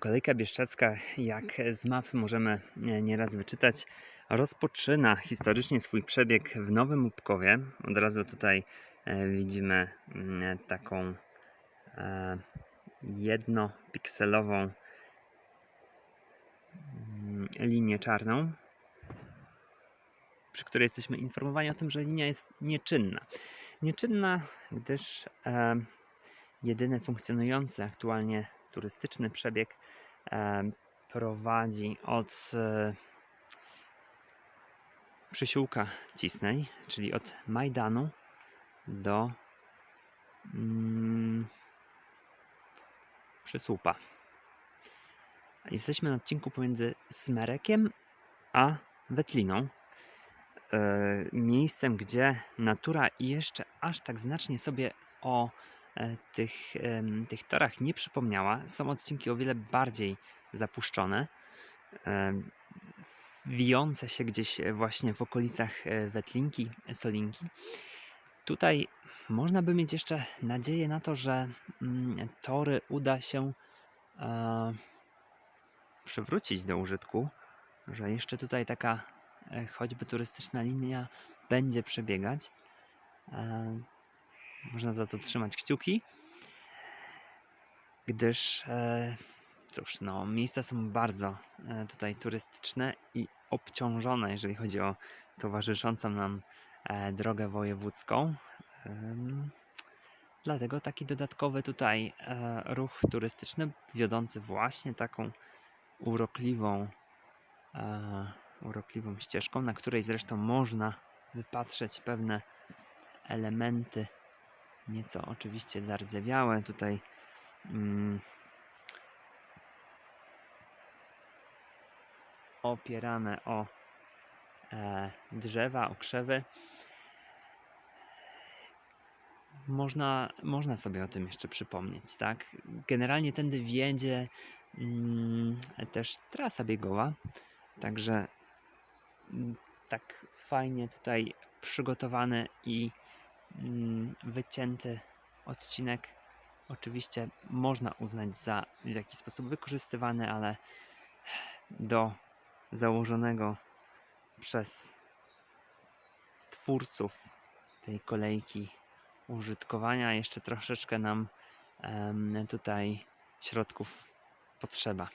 Kolejka Bieszczadzka, jak z mapy możemy e, nieraz wyczytać, rozpoczyna historycznie swój przebieg w Nowym Łupkowie. Od razu tutaj e, widzimy mm, taką e, jednopikselową mm, linię czarną, przy której jesteśmy informowani o tym, że linia jest nieczynna. Nieczynna, gdyż e, jedyny funkcjonujący aktualnie turystyczny przebieg prowadzi od e, przysiłka Cisnej, czyli od Majdanu do mm, Przysłupa. Jesteśmy na odcinku pomiędzy Smerekiem a Wetliną. E, miejscem, gdzie natura jeszcze aż tak znacznie sobie o tych, em, tych torach nie przypomniała. Są odcinki o wiele bardziej zapuszczone, em, wijące się gdzieś właśnie w okolicach e, Wetlinki, Solinki. Tutaj można by mieć jeszcze nadzieję na to, że mm, tory uda się e, przywrócić do użytku, że jeszcze tutaj taka e, choćby turystyczna linia będzie przebiegać. Można za to trzymać kciuki, gdyż e, cóż, no, miejsca są bardzo e, tutaj turystyczne i obciążone, jeżeli chodzi o towarzyszącą nam e, drogę wojewódzką. Dlatego taki dodatkowy tutaj ruch turystyczny wiodący właśnie taką urokliwą, urokliwą ścieżką, na której zresztą można wypatrzeć pewne elementy, nieco oczywiście zardzewiałe. Tutaj mm, opierane o e, drzewa, o krzewy. Można, można sobie o tym jeszcze przypomnieć, tak? Generalnie tędy wiedzie mm, też trasa biegowa, także mm, tak fajnie tutaj przygotowany i wycięty odcinek. Oczywiście można uznać za w jakiś sposób wykorzystywany, ale do założonego przez twórców tej kolejki użytkowania jeszcze troszeczkę nam tutaj środków potrzeba.